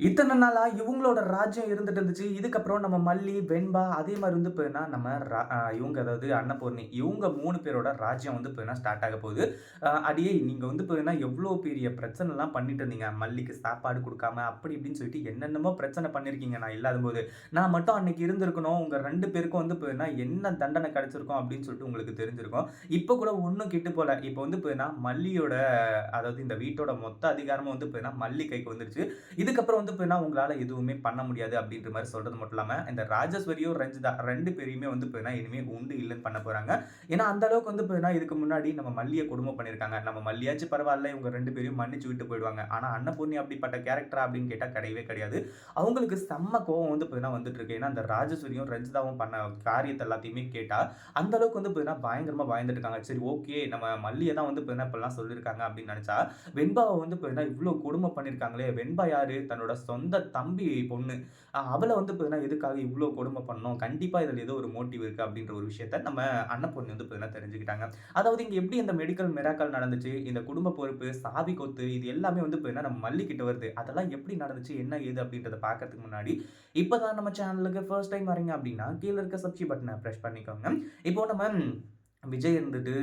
இத்தனை நாளாக இவங்களோட ராஜ்யம் இருந்துட்டு இருந்துச்சு. இதுக்கப்புறம் நம்ம மல்லி வெண்பா அதே மாதிரி வந்து போயின்னா நம்ம ரா- இவங்க அதாவது அன்னபூர்ணி இவங்க மூணு பேரோட ராஜ்யம் வந்து போயின்னா ஸ்டார்ட் ஆக போகுது. அடியே நீங்கள் வந்து போயின்னா எவ்வளோ பெரிய பிரச்சனைலாம் பண்ணிட்டு இருந்தீங்க. மல்லிக்கு சாப்பாடு கொடுக்காம அப்படி இப்படின்னு சொல்லிட்டு என்னென்னமோ பிரச்சனை பண்ணியிருக்கீங்க நான் இல்லாத போது. நான் மட்டும் அன்னைக்கு இருந்திருக்கணும். உங்கள் ரெண்டு பேருக்கும் வந்து போயின்னா என்ன தண்டனை கிடச்சிருக்கும் அப்படின்னு சொல்லிட்டு உங்களுக்கு தெரிஞ்சிருக்கும். இப்போ கூட ஒன்றும் கிட்டு போல. இப்போ வந்து போயின்னா மல்லியோட அதாவது இந்த வீட்டோட மொத்த அதிகாரமும் வந்து போயின்னா மல்லி கைக்கு வந்துருச்சு. இதுக்கப்புறம் வந்து போயினா உங்களால் எதுவுமே பண்ண முடியாது அப்படின்ற மாதிரி சொல்கிறது மட்டும் இல்லாமல் இந்த ராஜஸ்வரியும் ரஞ்சிதா ரெண்டு பேரையுமே வந்து போயினா இனிமேல் உண்டு இல்லைன்னு பண்ண போகிறாங்க ஏன்னா அந்த அளவுக்கு வந்து போயினா இதுக்கு முன்னாடி நம்ம மல்லியை கொடுமை பண்ணியிருக்காங்க நம்ம மல்லியாச்சும் பரவாயில்ல இவங்க ரெண்டு பேரையும் மன்னிச்சு விட்டு போயிடுவாங்க. ஆனால் அன்னபூர்ணி அப்படிப்பட்ட கேரக்டரா அப்படின்னு கேட்டால் கிடையவே கிடையாது. அவங்களுக்கு செம்ம கோவம் வந்து போயினா வந்துட்டு இருக்கு. ஏன்னா அந்த ராஜஸ்வரியும் ரஞ்சிதாவும் பண்ண காரியத்தை எல்லாத்தையுமே கேட்டால் அந்த அளவுக்கு வந்து போயினா பயங்கரமாக பயந்துட்டு இருக்காங்க. சரி ஓகே நம்ம மல்லியை தான் வந்து போயினா இப்பெல்லாம் சொல்லியிருக்காங்க அப்படின்னு நினச்சா வெண்பாவை வந்து போயினா இவ்வளோ குடும்பம் பண்ணியிருக்காங்களே வெண்பா யாரு? தன்னோட சொந்த தம்பி பொண்ணு. அவளை வந்து பார்த்தீங்கன்னா எதுக்காக இவ்வளோ கொடுமை பண்ணோம்? கண்டிப்பாக இதில் ஏதோ ஒரு மோட்டிவ் இருக்குது அப்படின்ற ஒரு விஷயத்த நம்ம அன்னப்பொண்ணு வந்து பார்த்தீங்கன்னா தெரிஞ்சுக்கிட்டாங்க. அதாவது இங்கே எப்படி இந்த மெடிக்கல் மெராக்கள் நடந்துச்சு? இந்த குடும்ப பொறுப்பு சாவி கொத்து இது எல்லாமே வந்து பார்த்தீங்கன்னா நம்ம மல்லிக்கிட்ட வருது. அதெல்லாம் எப்படி நடந்துச்சு? என்ன ஏது அப்படின்றத பார்க்கறதுக்கு முன்னாடி இப்போ தான் நம்ம சேனலுக்கு ஃபர்ஸ்ட் டைம் வரீங்க அப்படின்னா கீழே இருக்க சப்ஸ்கிரைப் பட்டனை ப்ரெஸ் பண்ணிக்கோங்க. இப்போ நம்ம விஜய் இருந்துட்டு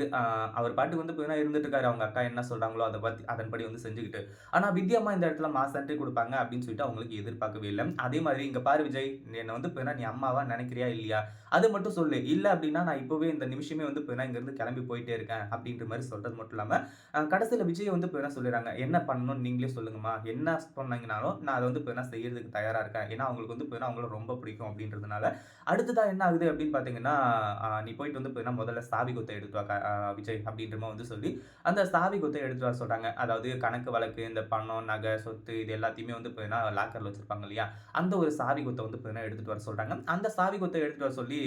அவர் பாட்டுக்கு வந்து பார்த்தீங்கன்னா இருந்துட்டு இருக்காரு அவங்க அக்கா என்ன சொல்கிறாங்களோ அதை பற்றி அதன்படி வந்து செஞ்சுக்கிட்டு. ஆனால் வித்யாமா இந்த இடத்துல மாஸ் கொடுப்பாங்க அப்படின்னு சொல்லிட்டு அவங்களுக்கு எதிர்பார்க்கவே இல்லை. அதே மாதிரி இங்கே பாரு விஜய் என்னை வந்து பார்த்தீங்கன்னா நீ அம்மாவா நினைக்கிறியா இல்லையா? அது மட்டும் சொல்லு. இல்லை அப்படின்னா நான் இப்போவே இந்த நிமிஷமே வந்து பார்த்தீங்கன்னா இங்கேருந்து கிளம்பி போயிட்டே இருக்கேன் அப்படின்ற மாதிரி சொல்கிறது மட்டும் இல்லாமல் கடைசியில் விஜய் வந்து பார்த்தீங்கன்னா சொல்லிடுறாங்க. என்ன பண்ணணும்னு நீங்களே சொல்லுங்கம்மா. என்ன சொன்னீங்கனாலும் நான் அதை வந்து பார்த்தீங்கன்னா செய்யறதுக்கு தயாராக இருக்கேன். ஏன்னா அவங்களுக்கு வந்து பார்த்தீங்கன்னா அவங்கள ரொம்ப பிடிக்கும் அப்படின்றதுனால அடுத்ததாக என்ன ஆகுது அப்படின்னு பார்த்தீங்கன்னா நீ போயிட்டு வந்து பார்த்தீங்கன்னா முதல்ல சாவி கொத்தை எடுத்து வா விஜய் அப்படின்ற வந்து சொல்லி அந்த சாவி கொத்தை எடுத்து வர சொல்கிறாங்க அதாவது கணக்கு வழக்கு இந்த பணம் நகை சொத்து இது எல்லாத்தையுமே வந்து பார்த்தீங்கன்னா லாக்கரில் வச்சுருப்பாங்க இல்லையா? அந்த ஒரு சாவி கொத்தை வந்து பார்த்தீங்கன்னா எடுத்துகிட்டு வர சொல்கிறாங்க அந்த சாவி கொத்தை எடுத்துகிட்டு வர சொல்லி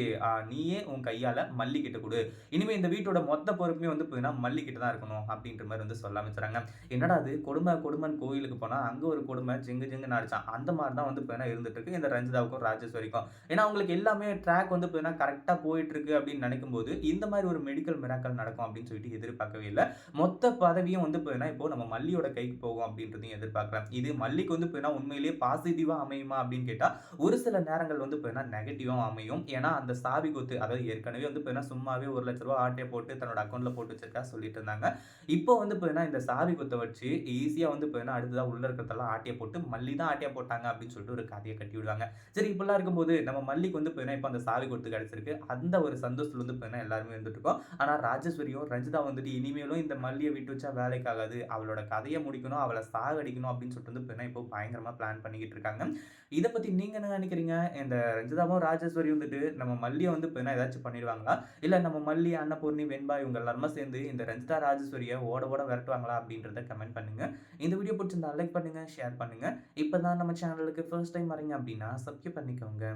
நீயே உன் கையால் மல்லிகிட்டே கொடு. இனிமேல் இந்த வீட்டோட மொத்த பொறுப்புமே வந்து பார்த்தீங்கன்னா மல்லிக்கிட்ட தான் இருக்கணும் அப்படின்ற மாதிரி வந்து சொல்ல ஆரம்பிச்சுறாங்க என்னடா அது கொடுமை கொடுமன் கோயிலுக்கு போனால் அங்கே ஒரு கொடுமை ஜிங்கு ஜிங்கு நடிச்சான் அந்த மாதிரி தான் வந்து பார்த்தீங்கன்னா இருந்துட்டு இருக்கு இந்த ரஞ்சிதாவுக்கும் ராஜேஸ்வரிக்கும். ஏன்னா அவங்களுக்கு எல்லாமே ட்ராக் வந்து பார்த்தீங்கன்னா கரெக்டாக போயிட்டு இருக்கு அப்படின்னு நினைக்கும் போது இந்த மாதிரி ஒரு மெடிக்கல் மிராக்கல் நடக்கும் அப்படின்னு சொல்லிட்டு எதிர்பார்க்கவே இல்லை. மொத்த பதவியும் வந்து பார்த்தீங்கன்னா இப்போ நம்ம மல்லியோட கைக்கு போகும் அப்படின்றதையும் எதிர்பார்க்கலாம். இது மல்லிக்கு வந்து பார்த்தீங்கன்னா உண்மையிலேயே பாசிட்டிவா அமையுமா அப்படின்னு கேட்டா ஒரு சில நேரங்கள் வந்து பார்த்தீங்கன்னா நெகட்டிவாக அமையும். ஏன்னா அந்த சாவி கொத்து அதாவது ஏற்கனவே வந்து பார்த்தீங்கன்னா சும்மாவே ஒரு லட்ச ரூபா ஆட்டையை போட்டு தன்னோட அக்கௌண்ட்ல போட்டு வச்சிருக்கா சொல்லிட்டு இருந்தாங்க. இப்போ வந்து பார்த்தீங்கன்னா இந்த சாவி கொத்தை வச்சு ஈஸியாக வந்து பார்த்தீங்கன்னா அடுத்ததாக உள்ள இருக்கிறதெல்லாம் ஆட்டையை போட்டு மல்லி தான் ஆட்டையை போட்டாங்க அப்படின்னு சொல்லிட்டு ஒரு கதையை கட்டி விடுவாங்க. சரி இப்படிலாம் இருக்கும்போது நம்ம மல்லிக்கு வந்து பார்த்தீங்கன்னா இப்போ அந்த சாவி கொத்து கிடைச்சிருக்கு. அந்த ஒரு சந்தோஷத்துல வந்து பார்த்தீங்கன்னா எல்லாருமே வந்துட்டு இருக்கோம் ஆனால் ராஜேஸ்வரியும் ரஞ்சிதா வந்துட்டு இனிமேலும் இந்த மல்லியை விட்டு வச்சா வேலைக்காகாது. அவளோட கதையை முடிக்கணும் அவளை சாகடிக்கணும் அப்படின்னு சொல்லிட்டு வந்து பார்த்தீங்கன்னா இப்போ பயங்கரமாக பிளான் பண்ணிக்கிட்டு இருக்காங்க. இதை பற்றி நீங்கள் என்ன நினைக்கிறீங்க? இந்த ரஞ்சிதாவும் ராஜேஸ்வரி வந்துட்டு நம்ம மல்லியை வந்து பார்த்தீங்கன்னா ஏதாச்சும் பண்ணிடுவாங்களா? இல்லை நம்ம மல்லி அன்னபூர்ணி வெண்பா இவங்க எல்லாருமே சேர்ந்து இந்த ரஞ்சிதா ராஜேஸ்வரியை ஓட ஓட விரட்டுவாங்களா அப்படின்றத கமெண்ட் பண்ணுங்க. இந்த வீடியோ பிடிச்சிருந்தா லைக் பண்ணுங்க ஷேர் பண்ணுங்க. இப்பதான் நம்ம சேனலுக்கு ஃபர்ஸ்ட் டைம் வரீங்க அப்படின்னா சப்ஸ்கிரைப் பண்ணிக்கோங்க.